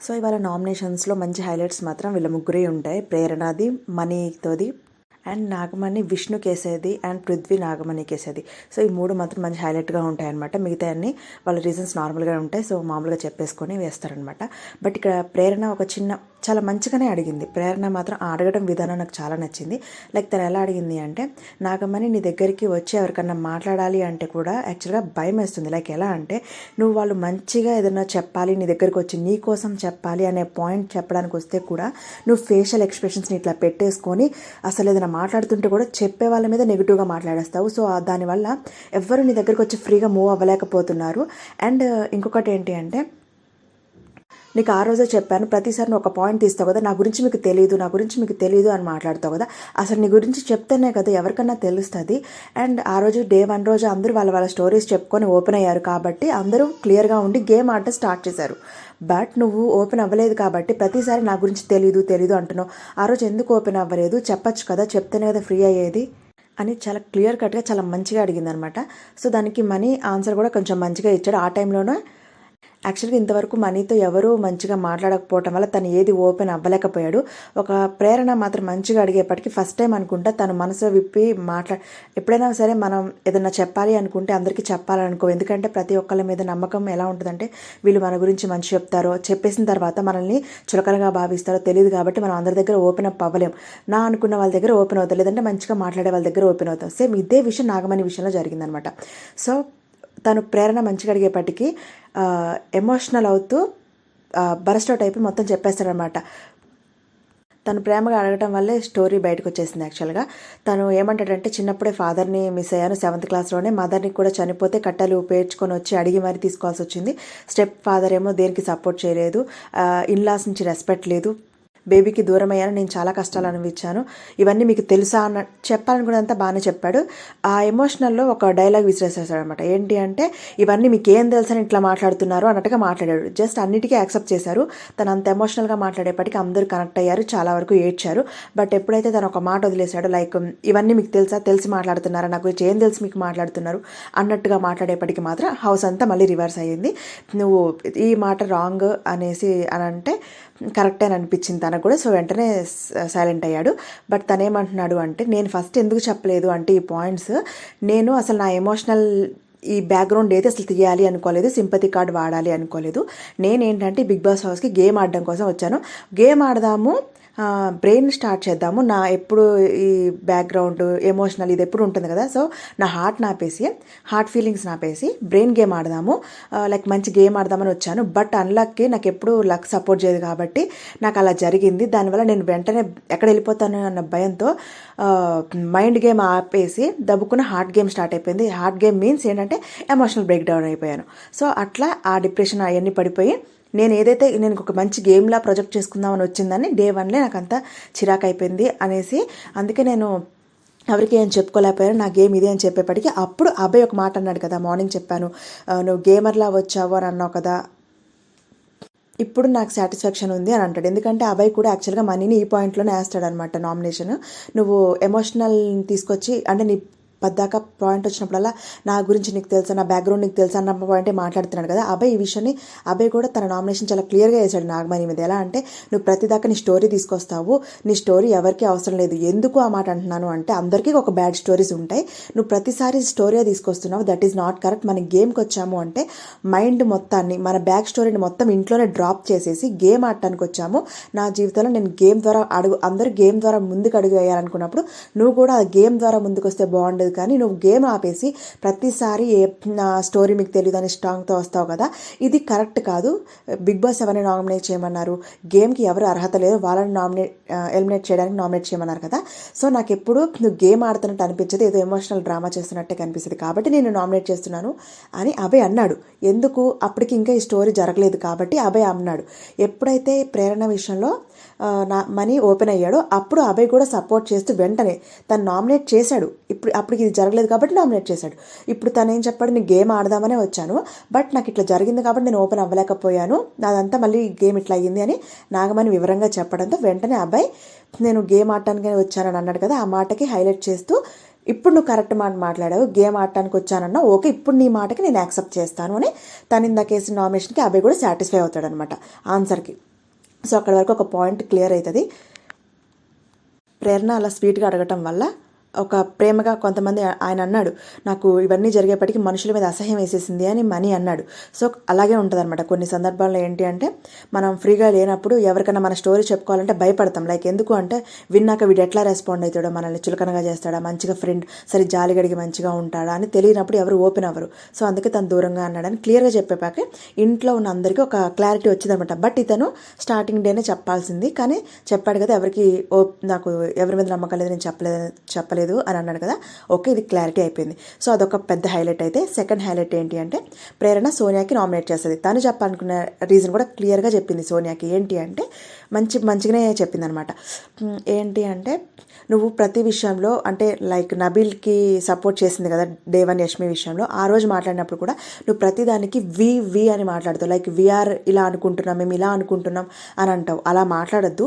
So ఇవాళ నామినేషన్స్లో మంచి highlights మాత్రం వీళ్ళ ముగ్గురే ఉంటాయి. ప్రేరణది మనీతోది అండ్ నాగమణి విష్ణుకేసేది అండ్ పృథ్వీ నాగమణి కేసేది. సో ఈ మూడు మాత్రం మంచి హైలైట్గా ఉంటాయి అనమాట మిగతా అన్ని వాళ్ళ రీజన్స్ నార్మల్గా ఉంటాయి. సో మామూలుగా చెప్పేసుకొని వేస్తారనమాట బట్ ఇక్కడ ప్రేరణ ఒక చిన్న చాలా మంచిగానే అడిగింది. ప్రేరణ మాత్రం అడగడం విధానం నాకు చాలా నచ్చింది. లైక్ తను ఎలా అడిగింది అంటే నాగమణి నీ దగ్గరికి వచ్చి ఎవరికన్నా మాట్లాడాలి అంటే కూడా యాక్చువల్గా భయం వేస్తుంది. లైక్ ఎలా అంటే నువ్వు వాళ్ళు మంచిగా ఏదైనా చెప్పాలి నీ దగ్గరికి వచ్చి నీ కోసం చెప్పాలి అనే పాయింట్ చెప్పడానికి వస్తే కూడా నువ్వు ఫేషియల్ ఎక్స్ప్రెషన్స్ని ఇట్లా పెట్టేసుకొని అసలు ఏదైనా మాట్లాడుతుంటే కూడా చెప్పే వాళ్ళ మీద నెగిటివ్గా మాట్లాడేస్తావు. సో దానివల్ల ఎవ్వరు నీ దగ్గరికి వచ్చి ఫ్రీగా మూవ్ అవ్వలేకపోతున్నారు. అండ్ uh, ఇంకొకటి ఏంటి అంటే నీకు ఆ రోజే చెప్పాను ప్రతిసారి ఒక పాయింట్ తీస్తావు కదా నా గురించి మీకు తెలియదు నా గురించి మీకు తెలియదు అని మాట్లాడతావు కదా అసలు నీ గురించి చెప్తేనే కదా ఎవరికన్నా తెలుస్తుంది. అండ్ ఆ రోజు డే వన్ రోజు అందరూ వాళ్ళ వాళ్ళ స్టోరీస్ చెప్పుకొని ఓపెన్ అయ్యారు కాబట్టి అందరూ క్లియర్గా ఉండి గేమ్ ఆడటం స్టార్ట్ చేశారు. బట్ నువ్వు ఓపెన్ అవ్వలేదు కాబట్టి ప్రతిసారి నా గురించి తెలీదు తెలీదు అంటున్నావు. ఆ రోజు ఎందుకు ఓపెన్ అవ్వలేదు? చెప్పచ్చు కదా చెప్తేనే కదా ఫ్రీ అయ్యేది? అని చాలా క్లియర్ కట్గా చాలా మంచిగా అడిగింది అనమాట సో దానికి మనీ ఆన్సర్ కూడా కొంచెం మంచిగా ఇచ్చాడు. ఆ టైంలోనే యాక్చువల్గా ఇంతవరకు మనీతో ఎవరూ మంచిగా మాట్లాడకపోవటం వల్ల తను ఏది ఓపెన్ అవ్వలేకపోయాడు. ఒక ప్రేరణ మాత్రం మంచిగా అడిగేపటికి ఫస్ట్ టైం అనుకుంటా తను మనసు విప్పి మాట్లా ఎప్పుడైనా సరే మనం ఏదైనా చెప్పాలి అనుకుంటే అందరికీ చెప్పాలనుకో. ఎందుకంటే ప్రతి ఒక్కళ్ళ మీద నమ్మకం ఎలా ఉంటుందంటే వీళ్ళు మన గురించి మంచి చెప్తారో చెప్పేసిన తర్వాత మనల్ని చులకనగా భావిస్తారో తెలియదు కాబట్టి మనం అందరి దగ్గర ఓపెన్ అప్ అవ్వలేం. నా అనుకున్న వాళ్ళ దగ్గర ఓపెన్ అవుతాం. లేదంటే మంచిగా మాట్లాడే వాళ్ళ దగ్గర ఓపెన్ అవుతాం. సేమ్ ఇదే విషయం నాగమణి విషయంలో జరిగిందనమాట. సో తను ప్రేరణ మంచిగా అడిగేపటికి ఎమోషనల్ అవుతూ బరస్ట్ అవుట్ అయిపోయి మొత్తం చెప్పేస్తాడనమాట. తను ప్రేమగా అడగటం వల్లే స్టోరీ బయటకు వచ్చేసింది యాక్చువల్గా తను ఏమంటాడంటే చిన్నప్పుడే ఫాదర్ని మిస్ అయ్యాను సెవెంత్ క్లాస్లోనే మదర్ని కూడా చనిపోతే కట్టలు పేర్చుకొని వచ్చి అడిగి మరీ తీసుకోవాల్సి వచ్చింది స్టెప్ ఫాదర్ ఏమో దేనికి సపోర్ట్ చేయలేదు. ఇన్లాస్ నుంచి రెస్పెక్ట్ లేదు. బేబీకి దూరం అయ్యాను నేను చాలా కష్టాలు అనిపించాను ఇవన్నీ మీకు తెలుసా అన్న చెప్పాలనుకున్నంత బాగానే చెప్పాడు. ఆ ఎమోషనల్లో ఒక డైలాగ్ విసిరేసేసాడు అనమాట ఏంటి అంటే ఇవన్నీ మీకు ఏం తెలుసని ఇట్లా మాట్లాడుతున్నారు అన్నట్టుగా మాట్లాడాడు. జస్ట్ అన్నిటికీ యాక్సెప్ట్ చేశారు. తను అంత ఎమోషనల్గా మాట్లాడేపటికి అందరూ కనెక్ట్ అయ్యారు చాలా వరకు ఏడ్చారు. బట్ ఎప్పుడైతే తను ఒక మాట వదిలేశాడు లైక్ ఇవన్నీ మీకు తెలుసా? తెలిసి మాట్లాడుతున్నారా? నాకు గురించి ఏం తెలిసి మీకు మాట్లాడుతున్నారు? అన్నట్టుగా మాట్లాడేపటికి మాత్రం హౌస్ అంతా మళ్ళీ రివర్స్ అయ్యింది. నువ్వు ఈ మాట రాంగ్ అనేసి అని అంటే కరెక్టే అని అనిపించింది తనకు కూడా. సో వెంటనే సైలెంట్ అయ్యాడు. బట్ తనేమంటున్నాడు అంటే నేను ఫస్ట్ ఎందుకు చెప్పలేదు అంటే ఈ పాయింట్స్ నేను అసలు నా ఎమోషనల్ ఈ బ్యాక్గ్రౌండ్ అయితే అసలు తీయాలి అనుకోలేదు సింపతి కార్డ్ వాడాలి అనుకోలేదు. నేనేంటంటే బిగ్ బాస్ హౌస్కి గేమ్ ఆడడం కోసం వచ్చాను. గేమ్ ఆడదాము బ్రెయిన్ స్టార్ట్ చేద్దాము. నా ఎప్పుడు ఈ బ్యాక్గ్రౌండ్ ఎమోషనల్ ఇది ఎప్పుడు ఉంటుంది కదా? సో నా హార్ట్ నాపేసి హార్ట్ ఫీలింగ్స్ నాపేసి బ్రెయిన్ గేమ్ ఆడదాము. లైక్ మంచి గేమ్ ఆడదామని వచ్చాను. బట్ అన్లక్కి నాకు ఎప్పుడు లక్ సపోర్ట్ చేయదు కాబట్టి నాకు అలా జరిగింది. దానివల్ల నేను వెంటనే ఎక్కడ వెళ్ళిపోతాను అన్న భయంతో మైండ్ గేమ్ ఆపేసి దబ్బుకున్న హార్ట్ గేమ్ స్టార్ట్ అయిపోయింది. హార్ట్ గేమ్ మీన్స్ ఏంటంటే ఎమోషనల్ బ్రేక్ డౌన్ అయిపోయాను. సో అట్లా ఆ డిప్రెషన్ అవన్నీ పడిపోయి నేను ఏదైతే నేను ఒక మంచి గేమ్లా ప్రొజెక్ట్ చేసుకుందామని వచ్చిందని డే వన్లే నాకు అంతా చిరాకు అయిపోయింది అనేసి అందుకే నేను ఎవరికి ఏం చెప్పుకోలేకపోయాను నా గేమ్ ఇదే అని చెప్పేప్పటికీ అప్పుడు అబ్బాయి ఒక మాట అన్నాడు కదా మార్నింగ్ చెప్పాను. నువ్వు గేమర్లా వచ్చావు అని అన్నావు కదా. ఇప్పుడు నాకు సాటిస్ఫాక్షన్ ఉంది అని అంటాడు. ఎందుకంటే అబ్బాయి కూడా యాక్చువల్గా మనీని ఈ పాయింట్లోనే వేస్తాడనమాట నామినేషన్ నువ్వు ఎమోషనల్ తీసుకొచ్చి అంటే నీ పద్దాక పాయింట్ వచ్చినప్పుడల్లా నా గురించి నీకు తెలుసా నా బ్యాక్గ్రౌండ్ నీకు తెలుసా అన్న పాయింటే మాట్లాడుతున్నాడు కదా. అబ్బాయి ఈ విషయాన్ని అబ్బాయి కూడా తన నామినేషన్ చాలా క్లియర్గా వేశాడు నాగమణి మీద. ఎలా అంటే నువ్వు ప్రతిదాకా నీ స్టోరీ తీసుకొస్తావు నీ స్టోరీ ఎవరికి అవసరం లేదు. ఎందుకు ఆ మాట అంటున్నాను అంటే అందరికీ ఒక బ్యాడ్ స్టోరీస్ ఉంటాయి. నువ్వు ప్రతిసారి స్టోరీ తీసుకొస్తున్నావు దట్ ఈస్ నాట్ కరెక్ట్ మన గేమ్కి వచ్చాము అంటే మైండ్ మొత్తాన్ని మన బ్యాక్ స్టోరీని మొత్తం ఇంట్లోనే డ్రాప్ చేసేసి గేమ్ ఆడటానికి వచ్చాము. నా జీవితంలో నేను గేమ్ ద్వారా అడుగు అందరూ గేమ్ ద్వారా ముందుకు అడుగు వేయాలనుకున్నప్పుడు నువ్వు కూడా ఆ గేమ్ ద్వారా ముందుకు వస్తే బాగుండేది తెలియదు కానీ నువ్వు గేమ్ ఆపేసి ప్రతిసారి ఏ నా స్టోరీ మీకు తెలియదు అని స్ట్రాంగ్తో వస్తావు కదా ఇది కరెక్ట్ కాదు. బిగ్ బాస్ ఎవరిని నామినేట్ చేయమన్నారు? గేమ్కి ఎవరు అర్హత లేదు? వాళ్ళని నామినేట్ ఎలిమినేట్ చేయడానికి నామినేట్ చేయమన్నారు కదా. సో నాకు ఎప్పుడు నువ్వు గేమ్ ఆడుతున్నట్టు అనిపించదు ఏదో ఎమోషనల్ డ్రామా చేస్తున్నట్టే కనిపిస్తుంది. కాబట్టి నేను నామినేట్ చేస్తున్నాను అని అభయ్ అన్నాడు. ఎందుకు? అప్పటికి ఇంకా ఈ స్టోరీ జరగలేదు కాబట్టి అభయ్ అన్నాడు. ఎప్పుడైతే ప్రేరణ విషయంలో నా మనీ ఓపెన్ అయ్యాడో అప్పుడు అభయ్ కూడా సపోర్ట్ చేస్తూ వెంటనే తను నామినేట్ చేశాడు. ఇప్పుడు అప్పటికి ఇది జరగలేదు కాబట్టి నామినేట్ చేశాడు. ఇప్పుడు తను ఏం చెప్పాడు? నేను గేమ్ ఆడదామనే వచ్చాను. బట్ నాకు ఇట్లా జరిగింది కాబట్టి నేను ఓపెన్ అవ్వలేకపోయాను. అదంతా మళ్ళీ గేమ్ ఇట్లా అయ్యింది అని నాగమణి వివరంగా చెప్పడంతో వెంటనే అబ్బాయి నేను గేమ్ ఆడటానికి వచ్చానని అన్నాడు కదా ఆ మాటకి హైలైట్ చేస్తూ ఇప్పుడు నువ్వు కరెక్ట్ మాట మాట్లాడావు. గేమ్ ఆడటానికి వచ్చానన్నా ఓకే ఇప్పుడు నీ మాటకి నేను యాక్సెప్ట్ చేస్తాను అని తను ఇందాక వేసిన నామినేషన్కి అబ్బాయి కూడా సాటిస్ఫై అవుతాడనమాట ఆన్సర్కి. సో అక్కడ వరకు ఒక పాయింట్ క్లియర్ అవుతుంది. ప్రేరణ అలా స్వీట్గా అడగటం వల్ల ఒక ప్రేమగా కొంతమంది ఆయన అన్నాడు నాకు ఇవన్నీ జరిగేప్పటికీ మనుషుల మీద అసహ్యం వేసేసింది అని మనీ అన్నాడు. సో అలాగే ఉంటుంది అనమాట కొన్ని సందర్భాల్లో ఏంటి అంటే మనం ఫ్రీగా లేనప్పుడు ఎవరికైనా మన స్టోరీ చెప్పుకోవాలంటే భయపడతాం. లైక్ ఎందుకు అంటే విన్నాక వీడు ఎట్లా రెస్పాండ్ అవుతాడో మనల్ని చులకనగా చేస్తాడా మంచిగా ఫ్రెండ్ సరే జాలిగడిగి మంచిగా ఉంటాడా అని తెలియనప్పుడు ఎవరు ఓపెన్ అవ్వరు. సో అందుకే తను దూరంగా అన్నాడని క్లియర్గా చెప్పేపాకే ఇంట్లో ఉన్న అందరికీ ఒక క్లారిటీ వచ్చిందనమాట బట్ ఇతను స్టార్టింగ్ డేనే చెప్పాల్సింది. కానీ చెప్పాడు కదా ఎవరికి ఓ నాకు ఎవరి మీద నమ్మకం లేదు నేను చెప్పలేదు చెప్పలేదు అని అన్నాడు కదా. ఓకే ఇది క్లారిటీ అయిపోయింది. సో అదొక పెద్ద హైలైట్ అయితే. సెకండ్ హైలైట్ ఏంటి అంటే ప్రేరణ సోనియాకి నామినేట్ చేస్తుంది. తను చెప్పాలనుకున్న రీజన్ కూడా క్లియర్గా చెప్పింది సోనియాకి. ఏంటి అంటే మంచి మంచిగానే చెప్పింది అనమాట ఏంటి అంటే నువ్వు ప్రతి విషయంలో అంటే లైక్ నబీల్కి సపోర్ట్ చేసింది కదా దేవన్ యష్మి విషయంలో ఆ రోజు మాట్లాడినప్పుడు కూడా నువ్వు ప్రతిదానికి వి వి అని మాట్లాడుతావు. లైక్ వీఆర్ ఇలా అనుకుంటున్నాం మేము ఇలా అనుకుంటున్నాం అని అంటావు. అలా మాట్లాడద్దు.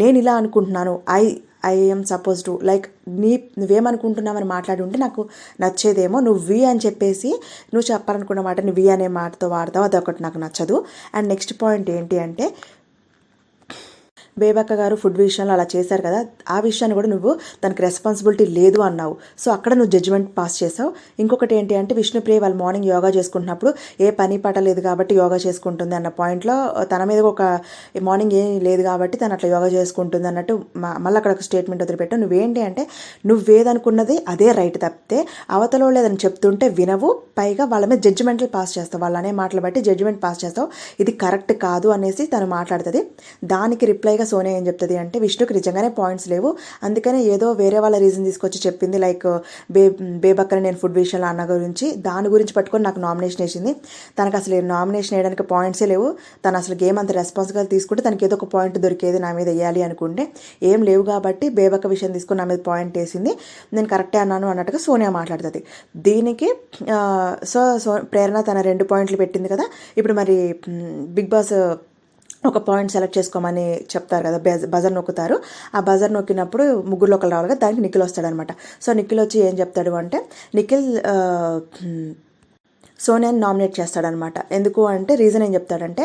నేను ఇలా అనుకుంటున్నాను. I I'm suppose to like నీ నువ్వేమనుకుంటున్నావని మాట్లాడి ఉంటే నాకు నచ్చేదేమో నువ్వు వి అని చెప్పేసి నువ్వు చెప్పాలనుకున్న మాట నువ్వు వి అనే మాటతో వాడతావు అదొకటి నాకు నచ్చదు. అండ్ నెక్స్ట్ పాయింట్ ఏంటి అంటే బేబక్క గారు ఫుడ్ విషయంలో అలా చేశారు కదా ఆ విషయాన్ని కూడా నువ్వు తనకి రెస్పాన్సిబిలిటీ లేదు అన్నావు. సో అక్కడ నువ్వు జడ్జిమెంట్ పాస్ చేసావు ఇంకొకటి ఏంటి అంటే విష్ణుప్రియ వాళ్ళు మార్నింగ్ యోగా చేసుకుంటున్నప్పుడు ఏ పని పాట లేదు కాబట్టి యోగా చేసుకుంటుంది అన్న పాయింట్లో తన మీద ఒక మార్నింగ్ ఏం లేదు కాబట్టి తను అట్లా యోగా చేసుకుంటుంది అన్నట్టు మళ్ళీ అక్కడ ఒక స్టేట్మెంట్ వదిలిపెట్టావు నువ్వేంటి అంటే నువ్వేదనుకున్నది అదే రైట్ తప్పితే అవతలో లేదని చెప్తుంటే వినవు పైగా వాళ్ళ మీద జడ్జిమెంట్లు పాస్ చేస్తావు. వాళ్ళనే మాటలు బట్టి జడ్జిమెంట్ పాస్ చేస్తావు. ఇది కరెక్ట్ కాదు అనేసి తను మాట్లాడుతుంది. దానికి రిప్లైగా సోనియా ఏం చెప్తుంది అంటే విష్ణుకి నిజంగానే పాయింట్స్ లేవు. అందుకనే ఏదో వేరే వాళ్ళ రీజన్ తీసుకొచ్చి చెప్పింది. లైక్ బే బేబక్కన నేను ఫుడ్ విషయంలో అన్న గురించి దాని గురించి పట్టుకొని నాకు నామినేషన్ వేసింది. తనకు అసలు నామినేషన్ వేయడానికి పాయింట్సే లేవు. తను అసలు గేమ్ అంత రెస్పాన్సిబుల్ తీసుకుంటే తనకి ఏదో ఒక పాయింట్ దొరికేది నా మీద వేయాలి అనుకుంటే ఏం లేవు కాబట్టి బేబక్క విషయం తీసుకుని నా మీద పాయింట్ వేసింది. నేను కరెక్టే అన్నాను అన్నట్టుగా సోనియా మాట్లాడుతుంది. దీనికి సో సో ప్రేరణ తన రెండు పాయింట్లు పెట్టింది కదా. ఇప్పుడు మరి బిగ్ బాస్ ఒక పాయింట్ సెలెక్ట్ చేసుకోమని చెప్తారు కదా బజర్ నొక్కుతారు. ఆ బజర్ నొక్కినప్పుడు ముగ్గురు ఒకరు రావాలి కదా దానికి నిఖిల్ వస్తాడనమాట. సో నిఖిల్ వచ్చి ఏం చెప్తాడు అంటే నిఖిల్ సోనియాని నామినేట్ చేస్తాడనమాట. ఎందుకు అంటే రీజన్ ఏం చెప్తాడంటే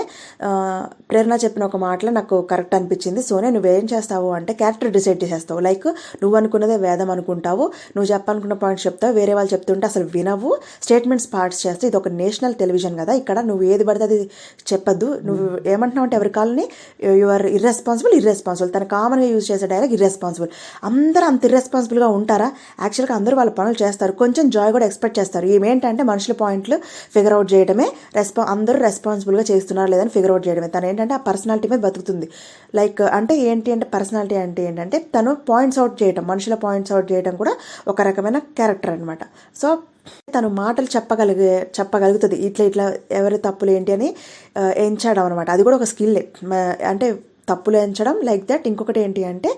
ప్రేరణ చెప్పిన ఒక మాటలో నాకు కరెక్ట్ అనిపించింది. సోనియా నువ్వేం చేస్తావు అంటే క్యారెక్టర్ డిసైడ్ చేసేస్తావు. లైక్ నువ్వు అనుకున్నదే వేదం అనుకుంటావు. నువ్వు చెప్పాలనుకున్న పాయింట్స్ చెప్తావు. వేరే వాళ్ళు చెప్తుంటే అసలు వినవు. స్టేట్మెంట్స్ పార్ట్స్ చేస్తే ఇది ఒక నేషనల్ టెలివిజన్ కదా. ఇక్కడ నువ్వు ఏది పడితే అది చెప్పద్దు. నువ్వు ఏమంటున్నావు అంటే ఎవరి కాలని యువర్ ఇర్రెస్పాన్సిబుల్ ఇర్రెస్పాన్సిబుల్ తన కామన్గా యూజ్ చేసే డైలాగ్ ఇర్రెస్పాన్సిబుల్ అందరూ అంత ఇర్రెస్పాన్సిబుల్గా ఉంటారా? యాక్చువల్గా అందరూ వాళ్ళ పనులు చేస్తారు. కొంచెం జాయ్ కూడా ఎక్స్పెక్ట్ చేస్తారు. ఏమేంటంటే మనుషుల పాయింట్లు ఫిగర్ అవుట్ చేయడమే రెస్పా అందరూ రెస్పాన్సిబుల్గా చేస్తున్నారు లేదని ఫిగర్ అవుట్ చేయడమే. తను ఏంటంటే ఆ పర్సనాలిటీ మీద బతుకుతుంది. లైక్ అంటే ఏంటి అంటే పర్సనాలిటీ అంటే ఏంటంటే తను పాయింట్స్ అవుట్ చేయడం మనుషుల పాయింట్స్ అవుట్ చేయడం కూడా ఒక రకమైన క్యారెక్టర్ అనమాట సో తను మాటలు చెప్పగలిగే చెప్పగలుగుతుంది. ఇట్లా ఇట్లా ఎవరి తప్పులు ఏంటి అని ఎంచడం అనమాట అది కూడా ఒక స్కిల్లే అంటే తప్పులు ఎంచడం లైక్ దట్ ఇంకొకటి ఏంటి అంటే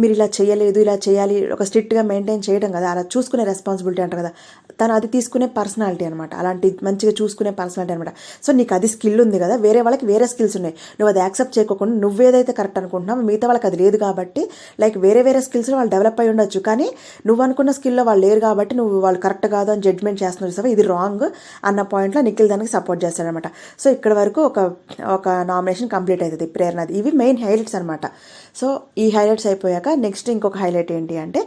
మీరు ఇలా చేయలేదు ఇలా చేయాలి ఒక స్ట్రిక్ట్గా మెయింటైన్ చేయడం కదా అలా చూసుకునే రెస్పాన్సిబిలిటీ అంటారు కదా. తను అది తీసుకునే పర్సనాలిటీ అనమాట అలాంటి మంచిగా చూసుకునే పర్సనాలిటీ అనమాట సో నీకు అది స్కిల్ ఉంది కదా వేరే వాళ్ళకి వేరే స్కిల్స్ ఉన్నాయి. నువ్వు అది యాక్సెప్ట్ చేయకుండా నువ్వేదైతే కరెక్ట్ అనుకుంటున్నావు మిగతా వాళ్ళకి అది లేదు కాబట్టి లైక్ వేరే వేరే స్కిల్స్ వాళ్ళు డెవలప్ అయి ఉండొచ్చు. కానీ నువ్వు అనుకున్న స్కిల్లో వాళ్ళు లేరు కాబట్టి నువ్వు వాళ్ళు కరెక్ట్ కాదు అని జడ్జ్మెంట్ చేస్తున్నారు సో ఇది రాంగ్ అన్న పాయింట్లో నిఖిల్ దానికి సపోర్ట్ చేస్తాడనమాట సో ఇక్కడ వరకు ఒక ఒక నామినేషన్ కంప్లీట్ అవుతుంది. ప్రేరణది. ఇవి మెయిన్ హైలైట్స్ అనమాట సో ఈ హైలైట్స్ అయిపోయాక నెక్స్ట్ ఇంకొక హైలైట్ ఏంటి అంటే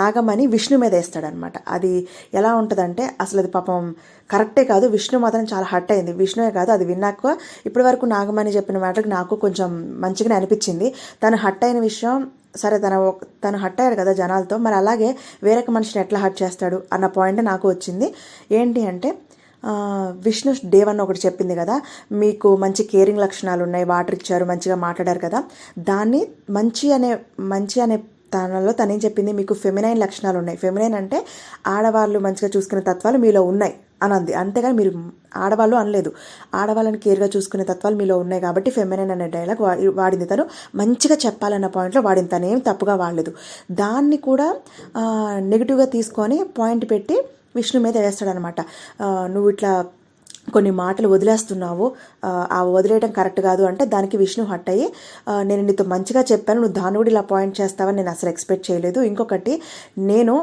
నాగమణి విష్ణు మీద వేస్తాడనమాట అది ఎలా ఉంటుందంటే అసలు అది పాపం కరెక్టే కాదు. విష్ణు మాత్రం చాలా హట్ అయింది. విష్ణువే కాదు అది విన్నాక ఇప్పటి వరకు నాగమణి చెప్పిన మాటలకు నాకు కొంచెం మంచిగానే అనిపించింది. తను హట్ అయిన విషయం సరే తన తను హట్ అయ్యాడు కదా జనాలతో మరి అలాగే వేరొక మనిషిని ఎట్లా హట్ చేస్తాడు అన్న పాయింట్ నాకు వచ్చింది. ఏంటి అంటే విష్ణు దేవన్ ఒకటి చెప్పింది కదా మీకు మంచి కేరింగ్ లక్షణాలు ఉన్నాయి వాటర్ ఇచ్చారు మంచిగా మాట్లాడారు కదా దాన్ని మంచి అనే మంచి అనే తనలో తనేం చెప్పింది మీకు ఫెమినైన్ లక్షణాలు ఉన్నాయి. ఫెమినైన్ అంటే ఆడవాళ్ళు మంచిగా చూసుకునే తత్వాలు మీలో ఉన్నాయి అని అంది. అంతేగాని మీరు ఆడవాళ్ళు అనలేదు. ఆడవాళ్ళని కేర్గా చూసుకునే తత్వాలు మీలో ఉన్నాయి కాబట్టి ఫెమినైన్ అనే డైలాగ్ వాడింది తను. మంచిగా చెప్పాలన్న పాయింట్లో వాడింది తను. ఏం తప్పుగా వాడలేదు. దాన్ని కూడా నెగిటివ్గా తీసుకొని పాయింట్ పెట్టి విష్ణు మీద వేస్తాడనమాట. నువ్వు ఇట్లా కొన్ని మాటలు వదిలేస్తున్నావు ఆ, వదిలేయడం కరెక్ట్ కాదు అంటే దానికి విష్ణు హట్ అయ్యి నేను నీతో మంచిగా చెప్పాను నువ్వు దాన్ని కూడా ఇలా పాయింట్ చేస్తావని నేను అసలు ఎక్స్పెక్ట్ చేయలేదు. ఇంకొకటి నేను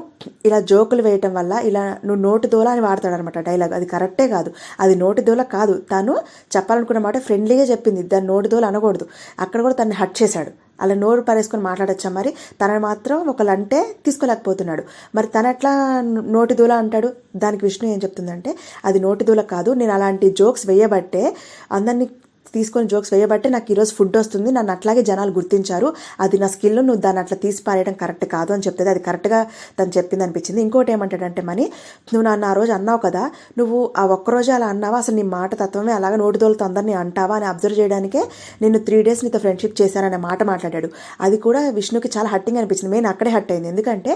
ఇలా జోకులు వేయటం వల్ల ఇలా నువ్వు నోటి దోల అని వాడతాడనమాట డైలాగ్ అది కరెక్టే కాదు. అది నోటి దోల కాదు. తను చెప్పాలనుకున్న మాట ఫ్రెండ్లీగా చెప్పింది. దాన్ని నోటి దోల అనకూడదు. అక్కడ కూడా తన్ని హట్ చేశాడు. అలా నోరు పరేసుకొని మాట్లాడచ్చా మరి? తనని మాత్రం ఒకళ్ళంటే తీసుకోలేకపోతున్నాడు. మరి తన ఎట్లా నోటి దూల అంటాడు? దానికి విష్ణు ఏం చెప్తుందంటే అది నోటి దూల కాదు నేను అలాంటి జోక్స్ వేయబట్టే అందరినీ తీసుకొని జోక్స్ వేయబట్టే నాకు ఈరోజు ఫుడ్ వస్తుంది. నన్ను అట్లాగే జనాలు గుర్తించారు. అది నా స్కిల్ నువ్వు దాన్ని అట్లా తీసి పారేయడం కరెక్ట్ కాదు అని చెప్తుంది. అది కరెక్ట్గా తను చెప్పింది అనిపించింది. ఇంకోటి ఏమంటాడంటే మని నువ్వు నన్ను ఆ రోజు అన్నావు కదా నువ్వు ఆ ఒక్కరోజు అలా అన్నావా? అసలు నీ మాట తత్వమే అలాగే నోటిదోలతో అందరినీ అంటావా అని అబ్జర్వ్ చేయడానికే నేను త్రీ డేస్ నీతో ఫ్రెండ్షిప్ చేశాననే మాట మాట్లాడాడు. అది కూడా విష్ణుకి చాలా హట్టింగ్ అనిపించింది. మెయిన్ అక్కడే హట్ అయింది. ఎందుకంటే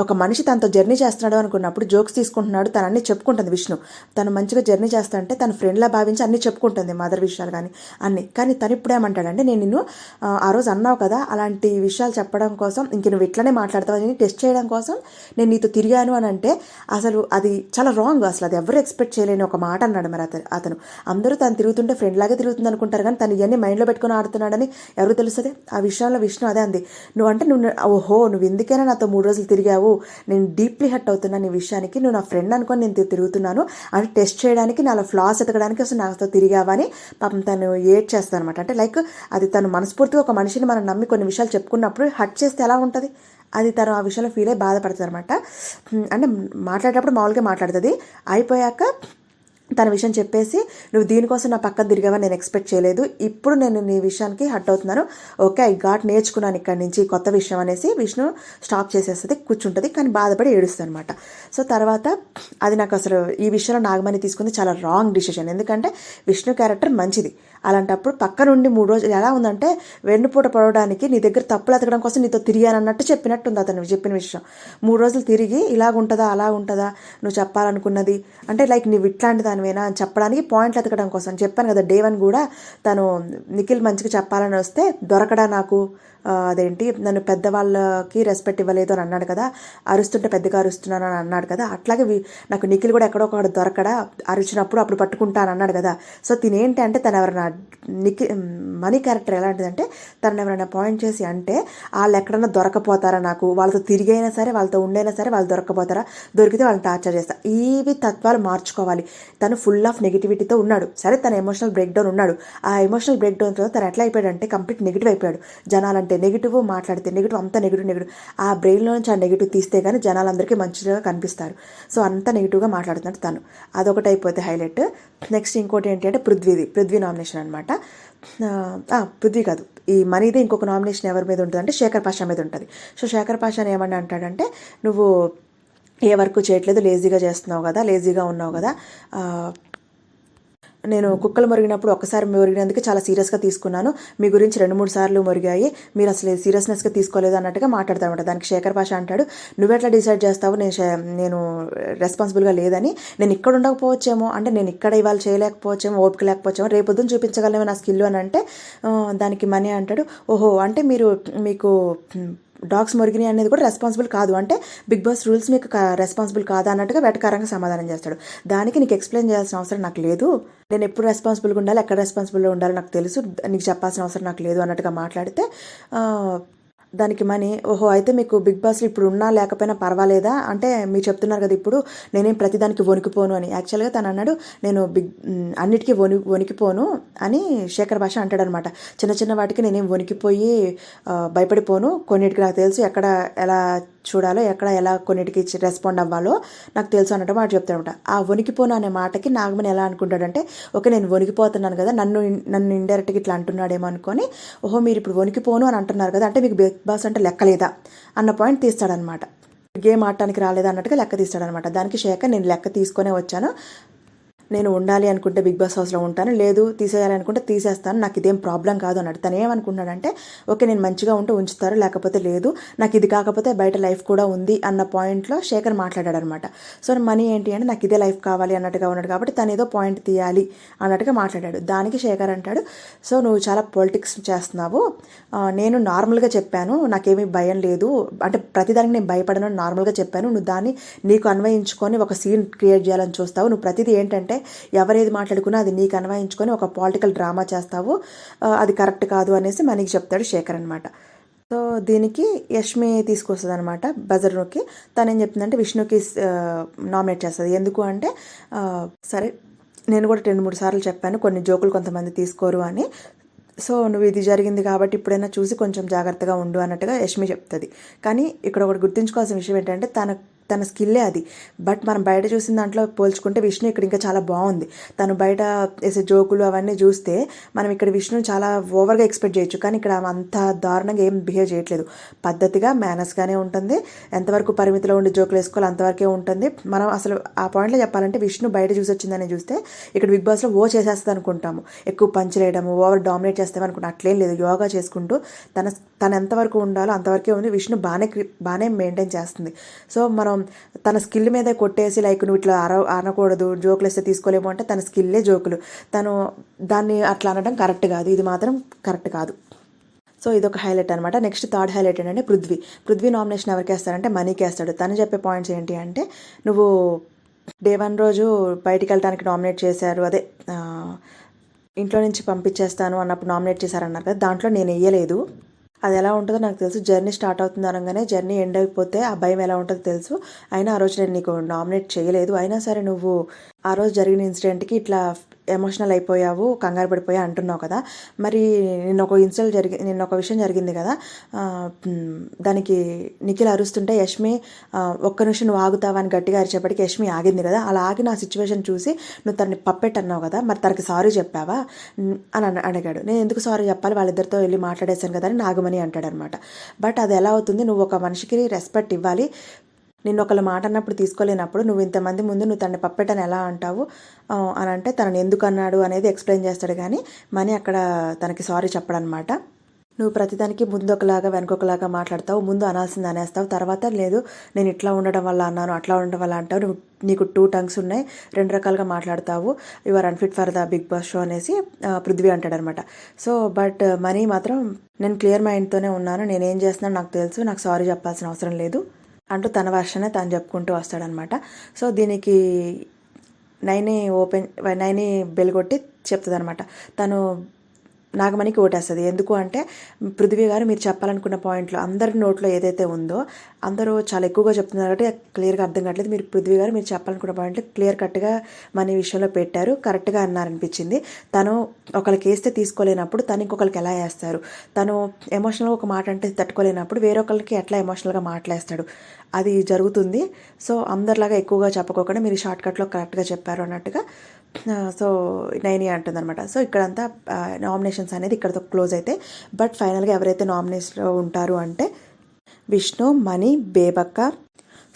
ఒక మనిషి తనతో జర్నీ చేస్తున్నాడు అనుకున్నప్పుడు జోక్స్ తీసుకుంటున్నాడు. తనన్నీ చెప్పుకుంటుంది విష్ణు. తను మంచిగా జర్నీ చేస్తా అంటే తన ఫ్రెండ్లా భావించి అన్ని చెప్పుకుంటుంది. మదర్ విషయాలు కానీ అన్ని. కానీ తను ఇప్పుడేమంటాడంటే నేను నిన్ను ఆ, రోజు అన్నావు కదా అలాంటి విషయాలు చెప్పడం కోసం ఇంక నువ్వు ఇట్లనే మాట్లాడతావు అని టెస్ట్ చేయడం కోసం నేను నీతో తిరిగాను అని అంటే అసలు అది చాలా రాంగ్. అసలు అది ఎవరు ఎక్స్పెక్ట్ చేయలేని ఒక మాట అన్నాడు మరి అతను అతను. అందరూ తను తిరుగుతుంటే ఫ్రెండ్ లాగే తిరుగుతుంది అనుకుంటారు కానీ తను ఇవన్నీ మైండ్లో పెట్టుకొని ఆడుతున్నాడని ఎవరు తెలుస్తుంది? ఆ విషయంలో విష్ణు అదే అంది. నువ్వు అంటే నువ్వు ఓహో నువ్వు ఎందుకైనా నాతో మూడు రోజులు తిరిగావు? నేను డీప్లీ హట్ అవుతున్నాను నీ విషయానికి. నువ్వు నా ఫ్రెండ్ అనుకొని నేను తిరుగుతున్నాను. అని టెస్ట్ చేయడానికి నాలో ఫ్లాస్ ఎతకడానికి అసలు నాతో తిరిగావా అని పాపం తను ఏడ్ చేస్తాను అనమాట అంటే లైక్ అది తను మనస్ఫూర్తిగా ఒక మనిషిని మనం నమ్మి కొన్ని విషయాలు చెప్పుకున్నప్పుడు హట్ చేస్తే ఎలా ఉంటుంది? అది తను ఆ విషయంలో ఫీల్ అయ్యి బాధపడుతుంది అనమాట అంటే మాట్లాడేటప్పుడు మామూలుగా మాట్లాడుతుంది. అయిపోయాక తన విషయం చెప్పేసి నువ్వు దీనికోసం నా పక్కన తిరిగావని నేను ఎక్స్పెక్ట్ చేయలేదు. ఇప్పుడు నేను నీ విషయానికి హట్ అవుతున్నాను. ఓకే ఐ ఘాట్ నేర్చుకున్నాను ఇక్కడి నుంచి కొత్త విషయం అనేసి విష్ణు స్టాప్ చేసేస్తుంది కూర్చుంటుంది. కానీ బాధపడి ఏడుస్తుంది అనమాట సో తర్వాత అది నాకు అసలు ఈ విషయంలో నాగమణి తీసుకుంది చాలా రాంగ్ డిసిషన్ ఎందుకంటే విష్ణు క్యారెక్టర్ మంచిది. అలాంటప్పుడు పక్క నుండి మూడు రోజులు ఎలా ఉందంటే వెన్నుపూట పడవడానికి నీ దగ్గర తప్పులు ఎతకడం కోసం నీతో తిరిగానన్నట్టు చెప్పినట్టుంది అతను చెప్పిన విషయం. మూడు రోజులు తిరిగి ఇలా ఉంటుందా అలా ఉంటుందా నువ్వు చెప్పాలనుకున్నది? అంటే లైక్ నువ్వు ఇట్లాంటి దానివేనా అని చెప్పడానికి పాయింట్లు ఎతకడం కోసం చెప్పాను కదా. డే వన్ కూడా తను నిఖిల్ మంచిగా చెప్పాలని వస్తే దొరకడా నాకు? అదేంటి నన్ను పెద్దవాళ్ళకి రెస్పెక్ట్ ఇవ్వలేదు అని అన్నాడు కదా అరుస్తుంటే పెద్దగా అరుస్తున్నాను అని అన్నాడు కదా అట్లాగే నాకు నిఖిల్ కూడా ఎక్కడో ఒకడు దొరకడా అరిచినప్పుడు అప్పుడు పట్టుకుంటాను అన్నాడు కదా. సో తినేంటి అంటే తను ఎవరైనా నిఖి మనీ క్యారెక్టర్ ఎలాంటిదంటే తను ఎవరైనా పాయింట్ చేసి అంటే వాళ్ళు ఎక్కడన్నా దొరకపోతారా నాకు వాళ్ళతో తిరిగైనా సరే వాళ్ళతో ఉండైనా సరే వాళ్ళు దొరకపోతారా దొరికితే వాళ్ళని టార్చర్ చేస్తా. ఇవి తత్వాలు మార్చుకోవాలి. తను ఫుల్ ఆఫ్ నెగిటివిటీతో ఉన్నాడు. సరే తన ఎమోషనల్ బ్రేక్ డౌన్ ఉన్నాడు. ఆ ఎమోషనల్ బ్రేక్ తర్వాత తను ఎట్లా అయిపోయాడంటే కంప్లీట్ నెగిటివ్ అయిపోయాడు. జనాలంటే నెగిటివ్ మాట్లాడితే నెగిటివ్ అంతా నెగిటివ్ నెగిటివ్ ఆ బ్రెయిన్లో నుంచి ఆ నెగిటివ్ తీస్తే కానీ జనాలందరికీ మంచిగా కనిపిస్తారు. సో అంత నెగిటివ్గా మాట్లాడుతున్నాడు తను. అదొకటి అయిపోతే హైలైట్ నెక్స్ట్ ఇంకోటి ఏంటి అంటే పృథ్వీది. పృథ్వీ నామినేషన్ అనమాట పృథ్వీ కాదు. ఈ మనీది ఇంకొక నామినేషన్ ఎవరి మీద ఉంటుంది అంటే శేఖర్ పాషా మీద ఉంటుంది. సో శేఖర్ పాషాని ఏమన్నా అంటాడంటే నువ్వు ఏ వర్క్ చేయట్లేదు లేజీగా చేస్తున్నావు కదా లేజీగా ఉన్నావు కదా నేను కుక్కలు మొరిగినప్పుడు ఒక్కసారి మొరిగినందుకు చాలా సీరియస్గా తీసుకున్నాను. మీ గురించి రెండు మూడు సార్లు మొరిగాయి. మీరు అసలు సీరియస్నెస్గా తీసుకోలేదు అన్నట్టుగా మాట్లాడతారన్నమాట దానికి శేఖర్ భాష అంటాడు నువ్వెట్లా డిసైడ్ చేస్తావు? నేను నేను రెస్పాన్సిబుల్గా లేదని. నేను ఇక్కడ ఉండకపోవచ్చేమో అంటే నేను ఇక్కడ ఇవాళ చేయలేకపోవచ్చేమో ఓపిక లేకపోవచ్చేమో రేపు పొద్దున్న చూపించగలమో నా స్కిల్ అని అంటే దానికి మనీ అంటాడు. ఓహో అంటే మీరు మీకు డాగ్స్ మురిగిని అనేది కూడా రెస్పాన్సిబుల్ కాదు. అంటే బిగ్ బాస్ రూల్స్ మీకు రెస్పాన్సిబుల్ కాదా అన్నట్టుగా వెటకారంగా సమాధానం చేస్తాడు. దానికి నీకు ఎక్స్ప్లెయిన్ చేయాల్సిన అవసరం నాకు లేదు. నేను ఎప్పుడు రెస్పాన్సిబుల్గా ఉండాలి ఎక్కడ రెస్పాన్సిబుల్గా ఉండాలో నాకు తెలుసు. నీకు చెప్పాల్సిన అవసరం నాకు లేదు అన్నట్టుగా మాట్లాడితే దానికి మనీ ఓహో అయితే మీకు బిగ్ బాస్లో ఇప్పుడు ఉన్నా లేకపోయినా పర్వాలేదా? అంటే మీరు చెప్తున్నారు కదా ఇప్పుడు నేనేం ప్రతిదానికి వణికిపోను అని. యాక్చువల్గా తను అన్నాడు నేను బిగ్ అన్నిటికీ వణి వణికిపోను అని శేఖర్ భాష అంటాడనమాట. చిన్న చిన్న వాటికి నేనేం వణికిపోయి భయపడిపోను. కొన్నిటికి నాకు తెలుసు ఎక్కడ ఎలా చూడాలో ఎక్కడ ఎలా కొన్నిటికి రెస్పాండ్ అవ్వాలో నాకు తెలుసు అన్నట్టు మాట చెప్తాడనమాట ఆ వణికిపోను అనే మాటకి నాగమని ఎలా అనుకుంటాడంటే ఓకే నేను వణికిపోతున్నాను కదా నన్ను నన్ను ఇండైరెక్ట్గా ఇట్లా అంటున్నాడేమో అనుకొని ఓహో మీరు ఇప్పుడు వణికిపోను అని అంటున్నారు కదా అంటే మీకు బిగ్ బాస్ అంటే లెక్కలేదా అన్న పాయింట్ తీస్తాడనమాట గేమ్ ఆడటానికి రాలేదు? అన్నట్టుగా లెక్క తీస్తాడనమాట దానికి శేఖర్ నేను లెక్క తీసుకొనే వచ్చాను. నేను ఉండాలి అనుకుంటే బిగ్ బాస్ హౌస్లో ఉంటాను లేదు తీసేయాలి అనుకుంటే తీసేస్తాను నాకు ఇదేం ప్రాబ్లం కాదు అన్నాడు తను ఏమనుకున్నాడంటే ఓకే నేను మంచిగా ఉంటే ఉంచుతారు లేకపోతే లేదు నాకు ఇది కాకపోతే బయట లైఫ్ కూడా ఉంది అన్న పాయింట్లో శేఖర్ మాట్లాడాడు అనమాట సో మనీ ఏంటి అంటే నాకు ఇదే లైఫ్ కావాలి అన్నట్టుగా ఉన్నాడు కాబట్టి తను ఏదో పాయింట్ తీయాలి అన్నట్టుగా మాట్లాడాడు. దానికి శేఖర్ అంటాడు సో నువ్వు చాలా పొలిటిక్స్ చేస్తున్నావు. నేను నార్మల్గా చెప్పాను నాకేమీ భయం లేదు. అంటే ప్రతిదానికి నేను భయపడను నార్మల్గా చెప్పాను. నువ్వు దాన్ని నీకు అన్వయించుకొని ఒక సీన్ క్రియేట్ చేయాలని చూస్తావు. నువ్వు ప్రతిదీ ఏంటంటే ఎవరేది మాట్లాడుకున్నా అది నీకు అన్వయించుకొని ఒక పొలిటికల్ డ్రామా చేస్తావు. అది కరెక్ట్ కాదు అనేసి మనకి చెప్తాడు శేఖర్ అనమాట సో దీనికి యష్మి తీసుకొస్తుంది అనమాట బజర్ నొక్కి తను ఏం చెప్తుందంటే విష్ణుకి నామినేట్ చేస్తుంది. ఎందుకు అంటే సరే నేను కూడా రెండు మూడు సార్లు చెప్పాను కొన్ని జోకులు కొంతమంది తీసుకోరు అని. సో నువ్వు ఇది జరిగింది కాబట్టి ఇప్పుడైనా చూసి కొంచెం జాగ్రత్తగా ఉండు అన్నట్టుగా యష్మి చెప్తుంది. కానీ ఇక్కడ ఒకటి గుర్తుంచుకోవాల్సిన విషయం ఏంటంటే తన తన స్కిల్లే అది. బట్ మనం బయట చూసిన దాంట్లో పోల్చుకుంటే విష్ణు ఇక్కడ ఇంకా చాలా బాగుంది. తను బయట వేసే జోకులు అవన్నీ చూస్తే మనం ఇక్కడ విష్ణుని చాలా ఓవర్గా ఎక్స్పెక్ట్ చేయొచ్చు. కానీ ఇక్కడ అంత దారుణంగా ఏం బిహేవ్ చేయట్లేదు. పద్ధతిగా మేనస్గానే ఉంటుంది. ఎంతవరకు పరిమితిలో ఉండి జోకులు వేసుకోవాలి అంతవరకే ఉంటుంది. మనం అసలు ఆ పాయింట్లో చెప్పాలంటే విష్ణు బయట చూసి వచ్చిందని చూస్తే ఇక్కడ బిగ్ బాస్లో ఓ చేసేస్తుంది అనుకుంటాము. ఎక్కువ పంచలేయడము ఓవర్ డామినేట్ చేస్తాం అనుకుంటాం అట్లేం లేదు. యోగా చేసుకుంటూ తన తను ఎంతవరకు ఉండాలో అంతవరకే ఉంది. విష్ణు బాగానే బాగానే మెయింటైన్ చేస్తుంది. సో మనం తన స్కిల్ మీదే కొట్టేసి లైక్ నువ్వు ఇట్లా అర అనకూడదు జోకులు వేస్తే తీసుకోలేము అంటే తన స్కిల్లే జోకులు. తను దాన్ని అట్లా అనడం కరెక్ట్ కాదు. ఇది మాత్రం కరెక్ట్ కాదు. సో ఇది ఒక హైలైట్ అనమాట నెక్స్ట్ థర్డ్ హైలైట్ ఏంటంటే పృథ్వీ. పృథ్వీ నామినేషన్ ఎవరికి వేస్తారంటే మనీకి వేస్తాడు. తను చెప్పే పాయింట్స్ ఏంటి అంటే నువ్వు డే వన్ రోజు బయటికి వెళ్ళడానికి నామినేట్ చేశారు. అదే ఇంట్లో నుంచి పంపించేస్తాను అన్నప్పుడు నామినేట్ చేశారన్నారు కదా దాంట్లో నేను వేయలేదు. అది ఎలా ఉంటుందో నాకు తెలుసు. జర్నీ స్టార్ట్ అవుతుంది అనగానే జర్నీ ఎండ్ అయిపోతే ఆ భయం ఎలా ఉంటుందో తెలుసు. అయినా ఆ రోజు నేను నీకు నామినేట్ చేయలేదు. అయినా సరే నువ్వు ఆ రోజు జరిగిన ఇన్సిడెంట్కి ఇట్లా ఎమోషనల్ అయిపోయావు కంగారు పడిపోయా అంటున్నావు కదా. మరి నిన్న ఒక ఇన్సిడెంట్ జరిగి నిన్న ఒక విషయం జరిగింది కదా. దానికి నిఖిల్ అరుస్తుంటే యష్మి ఒక్క నిమిషం నువ్వు ఆగుతావా అని గట్టిగా అరిచేపటికి యష్మి ఆగింది కదా. అలా ఆగి నా సిచ్యువేషన్ చూసి నువ్వు తనని పప్పెట్ అన్నావు కదా. మరి తనకి సారీ చెప్పావా? అని అడిగాడు. నేను ఎందుకు సారీ చెప్పాలి? వాళ్ళిద్దరితో వెళ్ళి మాట్లాడేశాను కదా అని నాగమణి అంటాడనమాట. బట్ అది ఎలా అవుతుంది? నువ్వు ఒక మనిషికి రెస్పెక్ట్ ఇవ్వాలి. నిన్ను ఒకళ్ళ మాట అన్నప్పుడు తీసుకోలేనప్పుడు నువ్వు ఇంతమంది ముందు నువ్వు తనని పప్పెటని ఎలా అంటావు? అని అంటే తనని ఎందుకు అన్నాడు అనేది ఎక్స్ప్లెయిన్ చేస్తాడు కానీ మనీ అక్కడ తనకి సారీ చెప్పడనమాట. నువ్వు ప్రతిదానికి ముందు ఒకలాగా వెనక ఒకలాగా మాట్లాడతావు ముందు అనాల్సింది అనేస్తావు. తర్వాత లేదు నేను ఇట్లా ఉండడం వల్ల అన్నాను అట్లా ఉండడం వల్ల అంటావు. నువ్వు నీకు టూ టంగ్స్ ఉన్నాయి రెండు రకాలుగా మాట్లాడతావు. Your unfit for the Bigg Boss show అనేసి పృథ్వీ అంటాడనమాట. సో బట్ మనీ మాత్రం నేను క్లియర్ మైండ్తోనే ఉన్నాను. నేను ఏం చేస్తున్నాను నాకు తెలుసు నాకు సారీ చెప్పాల్సిన అవసరం లేదు. అంటూ తన వర్షనే తను చెప్పుకుంటూ వస్తాడనమాట. సో దీనికి నైని ఓపెన్ నైని బెల్ కొట్టి చెప్తుంది అనమాట తను నాగమణికి ఓటేస్తుంది. ఎందుకు అంటే పృథ్వీ గారు మీరు చెప్పాలనుకున్న పాయింట్లో అందరి నోట్లో ఏదైతే ఉందో అందరూ చాలా ఎక్కువగా చెప్తున్నారు కాబట్టి క్లియర్గా అర్థం కావట్లేదు. మీరు పృథ్వీ గారు మీరు చెప్పాలనుకున్న పాయింట్లు క్లియర్ కట్గా మన విషయంలో పెట్టారు కరెక్ట్గా అన్నారనిపించింది. తను ఒకరికి వేస్తే తీసుకోలేనప్పుడు తను ఇంకొకరికి ఎలా వేస్తారు? తను ఎమోషనల్గా ఒక మాట అంటే తట్టుకోలేనప్పుడు వేరొకరికి ఎట్లా ఎమోషనల్గా మాట్లాడేస్తాడు? అది జరుగుతుంది. సో అందరిలాగా ఎక్కువగా చెప్పకోకుండా మీరు షార్ట్ కట్లో కరెక్ట్గా చెప్పారు అన్నట్టుగా సో నైని అంటుందన్నమాట. సో ఇక్కడంతా నామినేషన్స్ అనేది ఇక్కడతో క్లోజ్ అయితే బట్ ఫైనల్గా ఎవరైతే నామినేషన్లో ఉంటారు అంటే విష్ణు మణి బేబక్క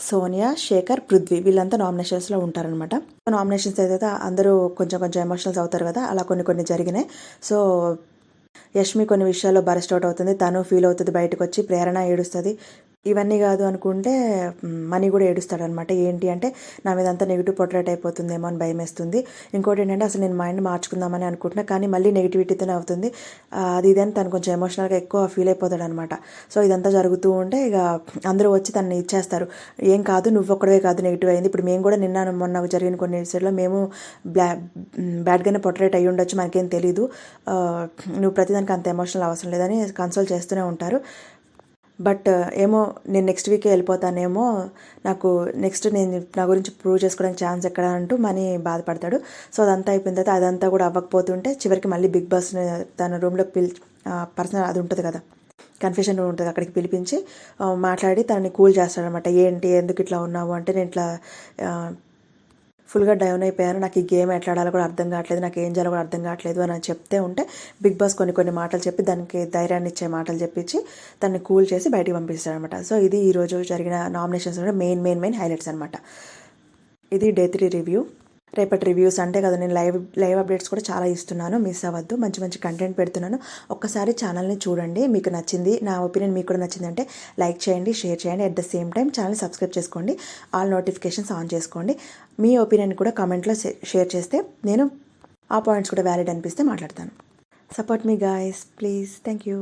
సోనియా శేఖర్ పృథ్వీ వీళ్ళంతా నామినేషన్స్లో ఉంటారనమాట నామినేషన్స్ అయితే అందరూ కొంచెం కొంచెం ఎమోషనల్స్ అవుతారు కదా అలా కొన్ని కొన్ని జరిగినాయి. సో యష్మి కొన్ని విషయాల్లో బరెస్ట్ అవుట్ అవుతుంది. తను ఫీల్ అవుతుంది బయటకు వచ్చి ప్రేరణ ఏడుస్తుంది. ఇవన్నీ కాదు అనుకుంటే మనీ కూడా ఏడుస్తాడు అనమాట ఏంటి అంటే నా మీద అంతా నెగిటివ్ పొట్రేట్ అయిపోతుందేమో అని భయం వేస్తుంది. ఇంకోటి ఏంటంటే అసలు నేను మైండ్ మార్చుకుందామని అనుకుంటున్నా కానీ మళ్ళీ నెగిటివిటీతోనే అవుతుంది. అది ఇది అని తను కొంచెం ఎమోషనల్గా ఎక్కువ ఫీల్ అయిపోతాడు అనమాట సో ఇదంతా జరుగుతూ ఉంటే ఇక అందరూ వచ్చి తనని ఇచ్చేస్తారు. ఏం కాదు నువ్వు ఒక్కడే కాదు నెగిటివ్ అయింది. ఇప్పుడు మేము కూడా నిన్న మొన్న జరిగిన కొన్ని విషయాల్లో మేము బ్లా బ్యాడ్గానే పొట్రేట్ అయ్యి ఉండొచ్చు మనకేం తెలీదు. నువ్వు ప్రతిదానికి అంత ఎమోషనల్ అవసరం లేదని కన్సోల్ చేస్తూనే ఉంటారు. బట్ ఏమో నేను నెక్స్ట్ వీకే వెళ్ళిపోతానేమో నాకు నెక్స్ట్ నేను నా గురించి ప్రూవ్ చేసుకోవడానికి ఛాన్స్ ఎక్కడ అంటూ మనీ బాధపడతాడు. సో అదంతా అయిపోయిన తర్వాత అదంతా కూడా అవ్వకపోతుంటే చివరికి మళ్ళీ బిగ్ బాస్ తన రూమ్లోకి పిలిచి పర్సనల్ అది ఉంటుంది కదా కన్ఫ్యూషన్ ఉంటుంది అక్కడికి పిలిపించి మాట్లాడి తనని కూల్ చేస్తాడనమాట. ఏంటి ఎందుకు ఇట్లా ఉన్నావు అంటే నేను ఇట్లా ఫుల్గా డౌన్ అయిపోయాను. నాకు ఈ గేమ్ ఎట్లా ఆడాలో కూడా అర్థం కావట్లేదు. నాకు ఏం చేయాలో కూడా అర్థం కావట్లేదు అని చెప్తే ఉంటే బిగ్ బాస్ కొన్ని కొన్ని మాటలు చెప్పి దానికి ధైర్యాన్ని ఇచ్చే మాటలు చెప్పించి తను కూల్ చేసి బయటికి పంపిస్తారనమాట సో ఇది ఈరోజు జరిగిన nominations main main main highlights అనమాట ఇది డే త్రీ రివ్యూ. రేపటి రివ్యూస్ అంటే కదా నేను లైవ్ లైవ్ అప్డేట్స్ కూడా చాలా ఇస్తున్నాను. మిస్ అవ్వద్దు. మంచి మంచి కంటెంట్ పెడుతున్నాను. ఒక్కసారి ఛానల్ని చూడండి. మీకు నచ్చింది నా ఒపీనియన్ మీకు కూడా నచ్చింది అంటే లైక్ చేయండి షేర్ చేయండి. At the same time channel subscribe చేసుకోండి. ఆల్ నోటిఫికేషన్స్ ఆన్ చేసుకోండి. మీ ఒపీనియన్ కూడా కామెంట్లో షేర్ చేస్తే నేను ఆ పాయింట్స్ కూడా వ్యాలిడ్ అనిపిస్తే మాట్లాడతాను. Support me guys please thank you